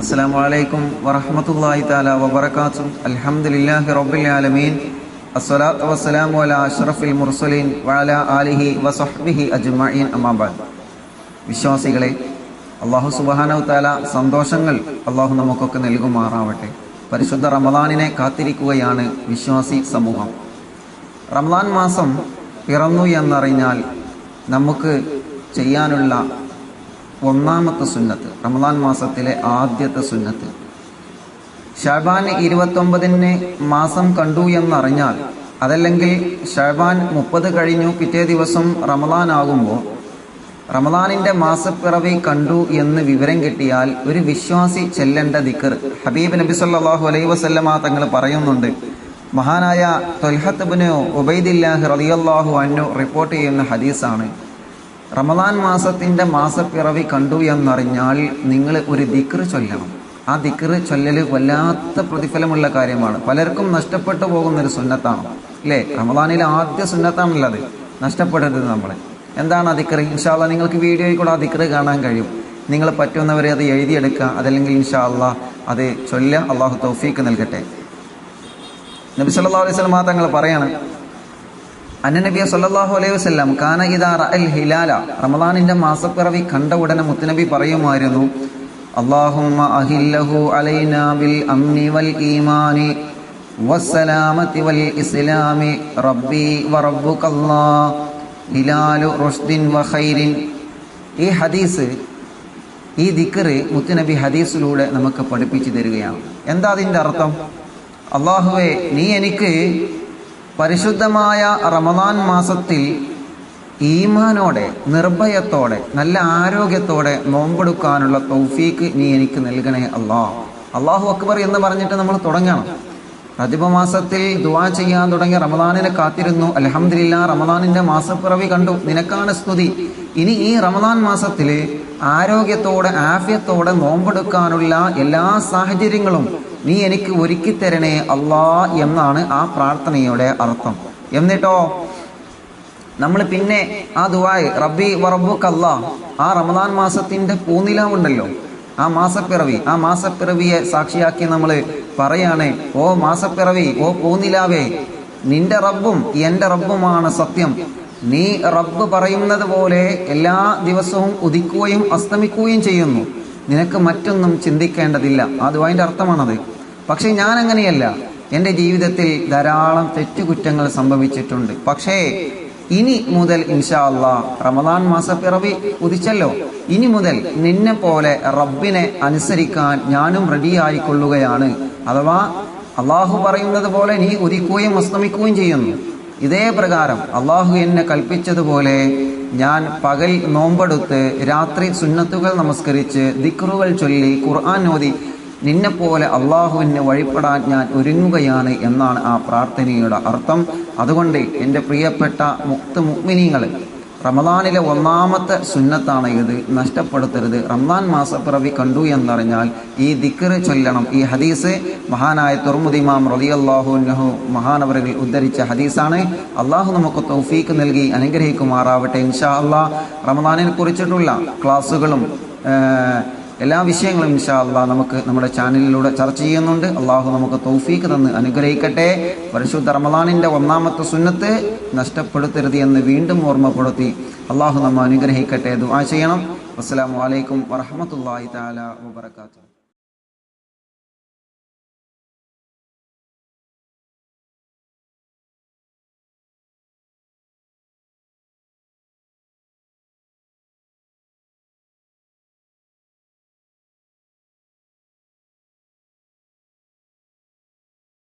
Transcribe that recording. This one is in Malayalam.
അസ്സാം വലൈക്കും വറഹമത്തല്ലാഹി താല വബർക്കാത്തും അലഹമുല്ലാഹി ആലമീൻ. അസ്സലാത്തു വസ്സലാമു അലാ അഷ്റഫിൽ മുർസലീൻ വഅലാ ആലിഹി വസഹ്ബിഹി അജ്മഈൻ. അമ്മാബാദ് വിശ്വാസികളെ അള്ളാഹു സുബഹാനവ് താല സന്തോഷങ്ങൾ അള്ളാഹു നമുക്കൊക്കെ നൽകുമാറാവട്ടെ. പരിശുദ്ധ റമദാനിനെ കാത്തിരിക്കുകയാണ് വിശ്വാസി സമൂഹം. റമദാൻ മാസം പിറന്നു എന്നറിഞ്ഞാൽ നമുക്ക് ചെയ്യാനുള്ള ഒന്നാമത്തെ സുന്നത്ത് റമദാൻ മാസത്തിലെ ആദ്യത്തെ സുന്നത്ത്. ഷാബാൻ ഇരുപത്തൊമ്പതിന് മാസം കണ്ടു എന്നറിഞ്ഞാൽ അതല്ലെങ്കിൽ ഷാബാൻ മുപ്പത് കഴിഞ്ഞു പിറ്റേ ദിവസം റമദാൻ ആകുമ്പോൾ റമദാനിന്റെ മാസപ്പിറവി കണ്ടു എന്ന് വിവരം കിട്ടിയാൽ ഒരു വിശ്വാസി ചെല്ലേണ്ട ദിക്കർ ഹബീബ് നബി സല്ലാഹു അലൈ വസല്ലമ തങ്ങൾ പറയുന്നുണ്ട് മഹാനായ തൊൽഹത്ത് ബുനോ ഉബൈദില്ലാഹ് റളിയല്ലാഹു അന്നു റിപ്പോർട്ട് ചെയ്യുന്ന ഹദീസാണ് റമദാൻ മാസത്തിന്റെ മാസപ്പിറവി കണ്ടു എന്നറിഞ്ഞാൽ നിങ്ങൾ ഒരു ദിക്ർ ചൊല്ലണം. ആ ദിക്ർ ചൊല്ലൽ വല്ലാത്ത പ്രതിഫലമുള്ള കാര്യമാണ്. പലർക്കും നഷ്ടപ്പെട്ടു പോകുന്നൊരു സുന്നത്താണ്. അല്ലേ? റമദാനിലെ ആദ്യ സുന്നത്താണുള്ളത്. നഷ്ടപ്പെടരുത് നമ്മൾ എന്താണ് ആ ദിക്ർ? ഇൻഷാല്ല നിങ്ങൾക്ക് വീഡിയോയിൽ കൂടെ ആ ദിക്ർ കാണാൻ കഴിയും. നിങ്ങൾ പറ്റുന്നവരെ അത് എഴുതിയെടുക്കുക. അതല്ലെങ്കിൽ ഇൻഷാല്ല അത് ചൊല്ല. അള്ളാഹു തൗഫീക്ക് നൽകട്ടെ. നബി സല്ലല്ലാഹു അലൈഹി വസല്ലം തങ്ങൾ പറയാണ് അന്നനബിയ സല്ലല്ലാഹു അലൈഹി വസല്ലം കാന ഹിലാല. റമദാനിന്റെ മാസപ്പിറവി കണ്ട ഉടനെ മുത്തനബി പറയുമായിരുന്നു വറബ്ബുകല്ലാ ഹിലാലു വഖൈരിൻ ഈ ഹദീസ് ഈ ദിക്കറ് മുത്തുനബി ഹദീസിലൂടെ നമുക്ക് പഠിപ്പിച്ചു തരികയാണ്. എന്താ അതിന്റെ അർത്ഥം? അള്ളാഹുവെ നീ എനിക്ക് പരിശുദ്ധമായ റമദാൻ മാസത്തിൽ ഈമാനോടെ നിർഭയത്തോടെ നല്ല ആരോഗ്യത്തോടെ നോമ്പെടുക്കാനുള്ള തൗഫീക്ക് നീ എനിക്ക് നൽകണേ അള്ളാ അള്ളാഹു അക്ബർ എന്ന് പറഞ്ഞിട്ട് നമ്മൾ തുടങ്ങണം. പ്രതിഭ മാസത്തിൽ ദുവാ ചെയ്യാൻ തുടങ്ങി റമദാനിനെ കാത്തിരുന്നു. അലഹമില്ല റമദാനിന്റെ മാസപ്പിറവി കണ്ടു. നിനക്കാണ് സ്തുതി. ഇനി ഈ റമദാൻ മാസത്തിൽ ആരോഗ്യത്തോടെ ആഫ്യത്തോടെ നോമ്പെടുക്കാനുള്ള എല്ലാ സാഹചര്യങ്ങളും നീ എനിക്ക് ഒരുക്കി തരണേ അള്ളാ എന്നാണ് ആ പ്രാർത്ഥനയുടെ അർത്ഥം. എന്നിട്ടോ? നമ്മൾ പിന്നെ ആ ദുവായ് റബ്ബി വറബു കല്ല ആ റമദാൻ മാസത്തിന്റെ പൂനിലാവുണ്ടല്ലോ. ആ മാസപ്പിറവി ആ മാസപ്പിറവിയെ സാക്ഷിയാക്കി നമ്മൾ പറയാണ് ഓ മാസപ്പിറവി ഓ പൂനിലാവേ നിന്റെ റബ്ബും എന്റെ റബ്ബുമാണ് സത്യം. നീ റബ്ബ് പറയുന്നത് പോലെ എല്ലാ ദിവസവും ഉദിക്കുകയും അസ്തമിക്കുകയും ചെയ്യുന്നു. നിനക്ക് മറ്റൊന്നും ചിന്തിക്കേണ്ടതില്ല. അത് അതിന്റെ അർത്ഥമാണത്. പക്ഷേ ഞാൻ അങ്ങനെയല്ല. എന്റെ ജീവിതത്തിൽ ധാരാളം തെറ്റുകുറ്റങ്ങൾ സംഭവിച്ചിട്ടുണ്ട്. പക്ഷേ ഇനി മുതൽ ഇൻഷാ അള്ളാ റമദാൻ മാസപ്പിറവി ഉദിച്ചല്ലോ. ഇനി മുതൽ നിന്നെ പോലെ റബ്ബിനെ അനുസരിക്കാൻ ഞാനും റെഡിയായിക്കൊള്ളുകയാണ് അഥവാ അള്ളാഹു പറയുന്നത് പോലെ നീ ഉദിക്കുകയും അസ്തമിക്കുകയും ചെയ്യുന്നു. ഇതേ പ്രകാരം അള്ളാഹു എന്നെ കൽപ്പിച്ചതുപോലെ ഞാൻ പകൽ നോമ്പെടുത്ത് രാത്രി സുന്നത്തുകൾ നമസ്കരിച്ച് ദിക്റുകൾ ചൊല്ലി ഖുർആൻ ഓതി നിന്നെപ്പോലെ അള്ളാഹുവിന് വഴിപ്പെടാൻ ഞാൻ ഒരുങ്ങുകയാണ് എന്നാണ് ആ പ്രാർത്ഥനയുടെ അർത്ഥം. അതുകൊണ്ട് എന്റെ പ്രിയപ്പെട്ട മുക്ത മുഗ്മിനീങ്ങൾ റമദാനിലെ ഒന്നാമത്തെ സുന്നത്താണ് ഇത്. നഷ്ടപ്പെടുത്തരുത്. റംദാൻ മാസപ്പിറവി കണ്ടു എന്നറിഞ്ഞാൽ ഈ ദിക്കറ് ചൊല്ലണം. ഈ ഹദീസ് മഹാനായ തുർമുദിമാം റലിയല്ലാഹുനഹു മഹാനവറുകൾ ഉദ്ധരിച്ച ഹദീസാണ്. അള്ളാഹു നമുക്ക് തൗഫീക്ക് നൽകി അനുഗ്രഹിക്കുമാറാവട്ടെ ഇൻഷാ അള്ളാഹ് റമദാനിനെ കുറിച്ചിട്ടുള്ള ക്ലാസ്സുകളും എല്ലാ വിഷയങ്ങളും ഇൻഷാ അള്ളാഹ് നമുക്ക് നമ്മുടെ ചാനലിലൂടെ ചർച്ച ചെയ്യുന്നുണ്ട്. അള്ളാഹു നമുക്ക് തൗഫീക്ക് തന്ന് അനുഗ്രഹിക്കട്ടെ. പരിശുദ്ധ റമദാനിന്റെ ഒന്നാമത്തെ സുന്നത്ത് നഷ്ടപ്പെടുത്തരുത് എന്ന് വീണ്ടും ഓർമ്മപ്പെടുത്തി അള്ളാഹു നമ്മ അനുഗ്രഹിക്കട്ടെ ദുആ ചെയ്യണം. അസ്സാം വലൈക്കും വറഹമത്തല്ലാഹി താല വബറകാതുഹു.